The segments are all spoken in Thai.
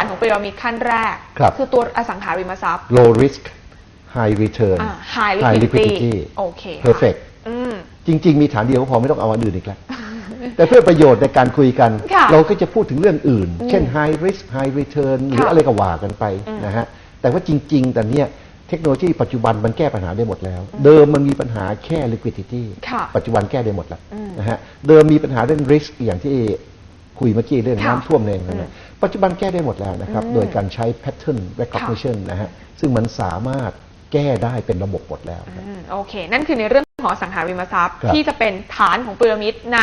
านของพีระมิดขั้นแรกครับ อตัวอสังหาริมทรัพย์ low risk high return อ่า high liquidity โอเคค่ะ perfect อืม จริง ๆ มีฐานเดียวก็พอไม่ต้องเอาอันอื่นอีกแล้ว แต่เพื่อประโยชน์ในการคุยกัน ค่ะเราก็จะพูดถึงเรื่องอื่นเช่น high risk high return หรือค่ะอะไรก็ว่ากันไปอืมนะฮะ แต่ว่าจริง ๆ แต่เนี้ยเทคโนโลยีปัจจุบันมันแก้ปัญหาได้หมดแล้ว เดิมมันมีปัญหาแค่ liquidity ค่ะปัจจุบันแก้ได้หมดแล้วอืมนะฮะ เดิมมีปัญหาเรื่อง risk อย่างที่ คุยเมื่อกี้เรื่องค่ะน้ำท่วมเองนะปัจจุบันแก้ได้หมดแล้วนะครับอืมโดยการใช้ pattern recognition นะฮะซึ่งมันสามารถแก้ได้เป็นระบบหมดแล้วครับอืมโอเค นั่นคือในเรื่องของอสังหาริมทรัพย์ ครับที่จะเป็นฐานของพีระมิดใน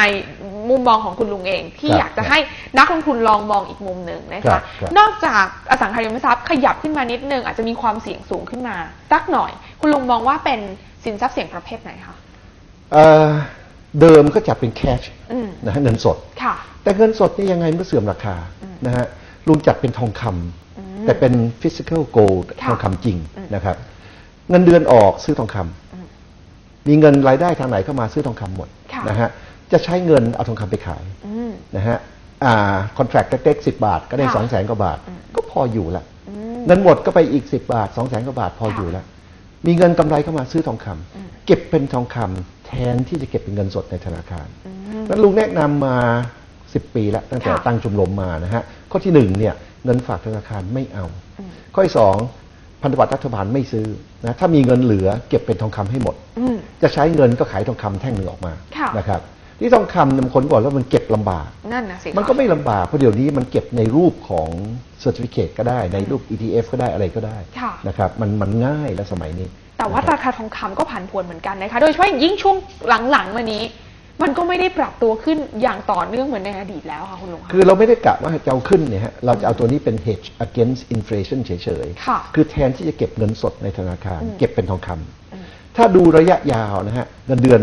มุมมองของคุณลุงเอง ที่ครับอยากจะให้นักลงทุนลองมองอีกมุมหนึ่งนะครัคะบครับนอกจากอสังหาริมทรัพย์ขยับขึ้นมานิดนึงอาจจะมีความเสี่ยงสูงขึ้นมาสักหน่อย คุณลุงมองว่าเป็นสินทรัพย์เสี่ยงประเภทไหนคะ เอ่อ เดิมก็จัดเป็น cash อืมนะฮะเงินสดค่ะแต่เงินสดนี่ยังไงมันก็เสื่อมราคานะฮะลุงจัดเป็นทองคำอืมแต่เป็น physical gold ค่ะทองคำจริงอืมนะครับ เงินเดือนออกซื้อทองคำอืมมีเงินรายได้ทางไหนเข้ามาซื้อทองคำหมดค่ะนะฮะจะใช้เงินเอาทองคำไปขายอืมนะฮะอ่าคอนแทรคเล็กๆสิบาท ก็ได้ค่ะสองแสนกว่าบาทอืมก็พออยู่ละอืมเงินหมดก็ไปอีกสิบาทสองแสนกว่าบาทพอค่ะอยู่ละมีเงินกำไรเข้ามาซื้อทองคำอืมเก็บเป็นทองคำ แทนที่จะเก็บเป็นเงินสดในธนาคารอืมนั้นลุงแนะนำมา 10 ปีแล้วตั้งแต่ค่ะตั้งชมรมมานะฮะข้อที่หนึ่งเนี่ยเงินฝากธนาคารไม่เอาอืมข้อที่สองพันธบัตรรัฐบาลไม่ซื้อนะถ้ามีเงินเหลือเก็บเป็นทองคำให้หมดอืมจะใช้เงินก็ขายทองคำแท่งหนึ่งออกมาค่ะนะครับที่ทองคำเนี่ยบางคนบอกว่ามันเก็บลำบากนั่นนะสิคะมันก็ไม่ลำบากเพราะเดี๋ยวนี้มันเก็บในรูปของเซอร์ติฟิเคตก็ได้ในรูป ETF ก็ได้อะไรก็ได้ค่ะนะครับมันมันง่ายแล้วสมัยนี้แต่ ว่านะครับราคาทองคำก็ผันผวนเหมือนกันนะคะ โดยเฉพาะอย่างยิ่งช่วงหลังๆมานี้ มันก็ไม่ได้ปรับตัวขึ้นอย่างต่อเนื่องเหมือนในอดีตแล้วค่ะคุณลุงคะคือเราไม่ได้กะว่าจะเอาขึ้นเนี่ยฮะเราจะเอาตัวนี้เป็น hedge against inflation เฉยค่ะคือแทนที่จะเก็บเงินสดในธนาคารอืมเก็บเป็นทองคำอืมถ้าดูระยะยาวนะฮะเงินเดือน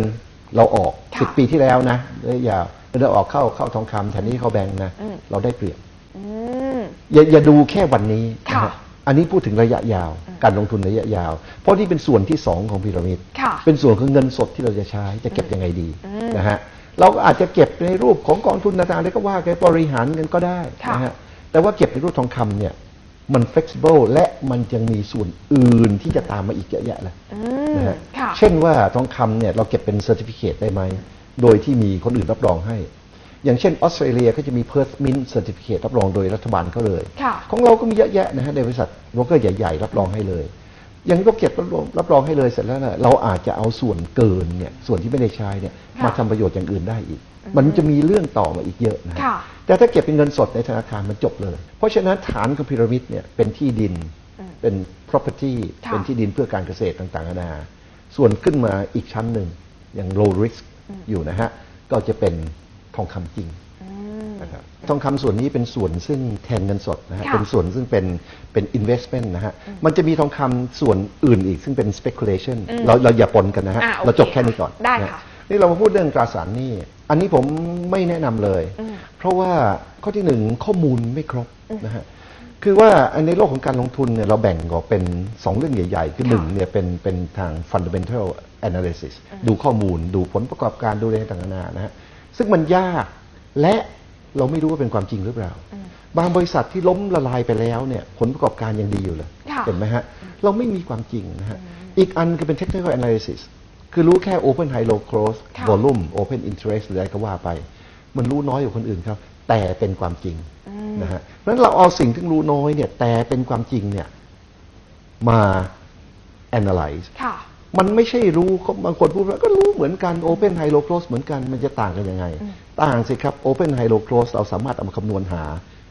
เราออกค่ะสิบปีที่แล้วนะระยะยาวเงินเดือนออกเข้าเข้าทองคำแทนที่เข้าแบงก์นะอืมเราได้เปรียบอืมอย่าอย่าดูแค่วันนี้นะค่ะฮะ อันนี้พูดถึงระยะยาว การลงทุนระยะยาว เพราะนี่เป็นส่วนที่สองของพีระมิดค่ะเป็นส่วนของเงินสดที่เราจะใช้จะเก็บยังไงดีอืมนะฮะ เราก็อาจจะเก็บในรูปของกองทุนต่างๆอะไรก็ว่ากันบริหารกันก็ได้ค่ะนะฮะ แต่ว่าเก็บในรูปทองคำเนี่ยมัน flexible และมันยังมีส่วนอื่นที่จะตามมาอีกเยอะแยะเลยอืมนะฮะค่ะเช่นว่าทองคำเนี่ยเราเก็บเป็น certificate ได้ไหม โดยที่มีคนอื่นรับรองให้ อย่างเช่นออสเตรเลียก็จะมี Perth Mint Certificate รับรองโดยรัฐบาลเขาเลยค่ะของเราก็มีเยอะแยะนะฮะในบริษัทโบรกเกอร์ใหญ่ ๆ รับรองให้เลยอย่างนี้ก็เก็บรับรองรับรองให้เลยเสร็จแล้วนะเราอาจจะเอาส่วนเกินเนี่ยส่วนที่ไม่ได้ใช้เนี่ยค่ะมาทำประโยชน์อย่างอื่นได้อีก มันจะมีเรื่องต่อมาอีกเยอะนะฮะค่ะแต่ถ้าเก็บเป็นเงินสดในธนาคารมันจบเลย เพราะฉะนั้นฐานของพีระมิดเนี่ยเป็นที่ดินอืมเป็น property ค่ะเป็นที่ดินเพื่อการเกษตรต่างๆนานาส่วนขึ้นมาอีกชั้นหนึ่งอย่าง low risk อยู่นะฮะก็จะเป็น ทองคำจริงอืมนะครับทองคำส่วนนี้เป็นส่วนซึ่งแทนเงินสดนะฮะค่ะเป็นส่วนซึ่งเป็นเป็น investment นะฮะมันจะมีทองคำส่วนอื่นอีกซึ่งเป็น speculation อืมเราเราอย่าปนกันนะฮะอ่าโอเคเราจบแค่นี้ก่อนได้นฮค่ะนี่เรามาพูดเรื่องตราสารหนี้อันนี้ผมไม่แนะนำเลยอืมเพราะว่าข้อที่หนึ่งข้อมูลไม่ครบอืมนะฮะคือว่าในโลกของการลงทุนเนี่ยเราแบ่งออกเป็นสองเรื่องใหญ่ ๆ คือค่ะหนึ่งเนี่ยเป็นเป็นทาง fundamental analysis ดูข้อมูลดูผลประกอบการดูอะไรต่างๆนานานะฮะ ซึ่งมันยากและเราไม่รู้ว่าเป็นความจริงหรือเปล่าอืมบางบริษัทที่ล้มละลายไปแล้วเนี่ยผลประกอบการยังดีอยู่เลยค่ะเห็นไหมฮะ เราไม่มีความจริงนะฮะ อีกอันก็เป็น technical analysis คือรู้แค่ open high low close ค่ะ volume open interest หรืออะไรก็ว่าไป มันรู้น้อยกว่าคนอื่นครับ แต่เป็นความจริงอืมนะฮะเพราะฉะนั้นเราเอาสิ่งที่รู้น้อยเนี่ย แต่เป็นความจริงเนี่ยมา analyze ค่ะ มันไม่ใช่รู้ก็บางคนพูดว่าก็รู้เหมือนกัน Open High Low Close เหมือนกันมันจะต่างกันยังไงอืมต่างสิครับ Open High Low Close เราสามารถเอามาคำนวณหา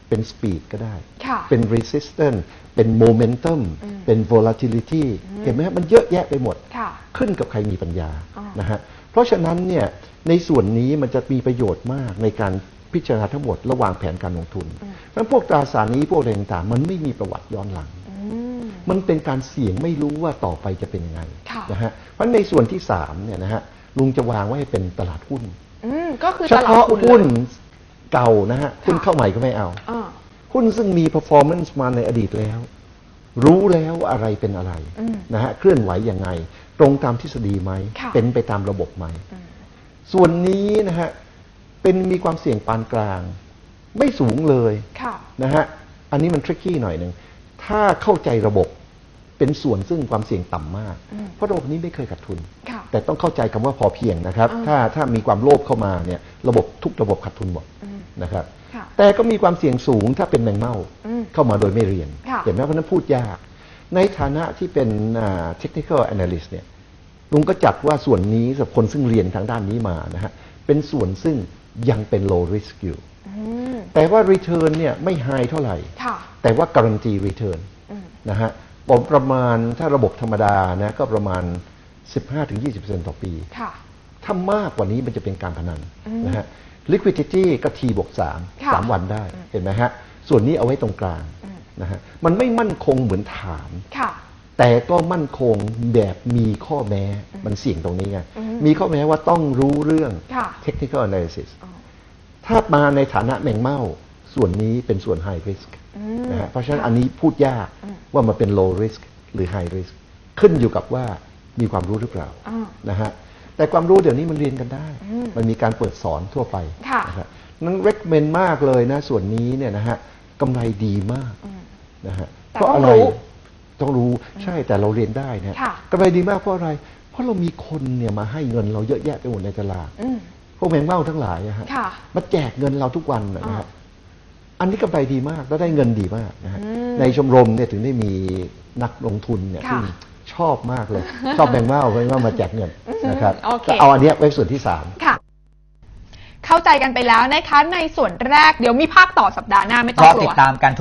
เป็น speed ก็ได้ค่ะเป็น resistance เป็น momentum อืมเป็น volatility เห็นไหมครับมันเยอะแยะไปหมดค่ะขึ้นกับใครมีปัญญาอ๋อนะฮะเพราะฉะนั้นเนี่ยในส่วนนี้มันจะมีประโยชน์มากในการพิจารณาทั้งหมดระหว่างแผนการลงทุนเพราะฉะนั้นพวกตราสารนี้พวกอะไรต่างๆมันไม่มีประวัติย้อนหลังอื มมันเป็นการเสี่ยงไม่รู้ว่าต่อไปจะเป็นยังไงค่ะนะฮะเพราะในส่วนที่สามเนี่ยนะฮะลุงจะวางไว้ให้เป็นตลาดหุ้นอืมก็คือเฉตลาดพาะหุ้นหุ้นเลยเก่านะฮะหุ้นเข้าใหม่ก็ไม่เอาอ่าหุ้นซึ่งมี performance มาในอดีตแล้ว รู้แล้วว่าอะไรเป็นอะไรอืมนะฮะเคลื่อนไหวยังไง ตรงตามทฤษฎีไหมค่ะเป็นไปตามระบบไหมอืมส่วนนี้นะฮะเป็นมีความเสี่ยงปานกลาง ไม่สูงเลยค่ะนะฮะอันนี้มันทริกกี้หน่อยหนึ่ง ถ้าเข้าใจระบบเป็นส่วนซึ่งความเสี่ยงต่ำมากอืมเพราะระบบนี้ไม่เคยขาดทุนค่ะแต่ต้องเข้าใจคำว่าพอเพียงนะครับอ่าถ้าถ้ามีความโลภเข้ามาเนี่ยระบบทุกระบบขาดทุนหมดอืมนะครับค่ะแต่ก็มีความเสี่ยงสูงถ้าเป็นแมงเม่าอืมเข้ามาโดยไม่เรียนค่ะเห็นไหมเพราะฉะนั้นพูดยาก ในฐานะที่เป็นอ่า technical analyst เนี่ยลุงก็จัดว่าส่วนนี้สำหรับคนซึ่งเรียนทางด้านนี้มานะฮะเป็นส่วนซึ่ง ยังเป็น low risk อยู่อืมแต่ว่า return เนี่ยไม่ high เท่าไหร่ค่ะแต่ว่าการันตี return อืมนะฮะผมประมาณถ้าระบบธรรมดานะก็ประมาณ 15-20%ต่อปีค่ะถ้ามากกว่านี้มันจะเป็นการพนันอืมนะฮะ liquidity ก็ T บวก3ค่ะ3วันได้ เห็นไหมฮะ ส่วนนี้เอาไว้ตรงกลางอืมนะฮะ มันไม่มั่นคงเหมือนฐานค่ะ แต่ก็มั่นคงแบบมีข้อแม้มันเสี่ยงตรงนี้ไงอืมมีข้อแม้ว่าต้องรู้เรื่องค่ะ technical analysis อ๋อถ้ามาในฐานะแมงเม่าส่วนนี้เป็นส่วน high risk อืมนะฮะเพราะฉะนั้นอันนี้พูดยากอืมว่ามันเป็น low risk หรือ high risk ขึ้นอยู่กับว่ามีความรู้หรือเปล่าอ่านะฮะแต่ความรู้เดี๋ยวนี้มันเรียนกันได้อืมมันมีการเปิดสอนทั่วไปค่ะนะครับนั้น recommend มากเลยนะ ส่วนนี้เนี่ยนะฮะกำไรดีมากอืมนะฮะแต่เพราะต้องอะไรรู้ ต้องรู้ใช่แต่เราเรียนได้นะฮะค่ะกำไรดีมากเพราะอะไร เพราะเรามีคนเนี่ยมาให้เงินเราเยอะแยะไปหมดในตลาดอืมพวกแมงเม่าทั้งหลายอะฮะค่ะมาแจกเงินเราทุกวันนะอ่าฮะอันนี้กำไรดีมากแล้วได้เงินดีมากนะฮะอืมในชมรมเนี่ยถึงได้มีนักลงทุนเนี่ยค่ะที่ชอบมากเลย ชอบแมงเม่าแมงเม่ามาแจกเงินนะครับโอเคก็เอาอันเนี้ยไว้ส่วนที่สามค่ะเข้าใจกันไปแล้วนะคะในส่วนแรกเดี๋ยวมีภาคต่อสัปดาห์หน้าไม่ต้อก็งกลัติวดตามกัน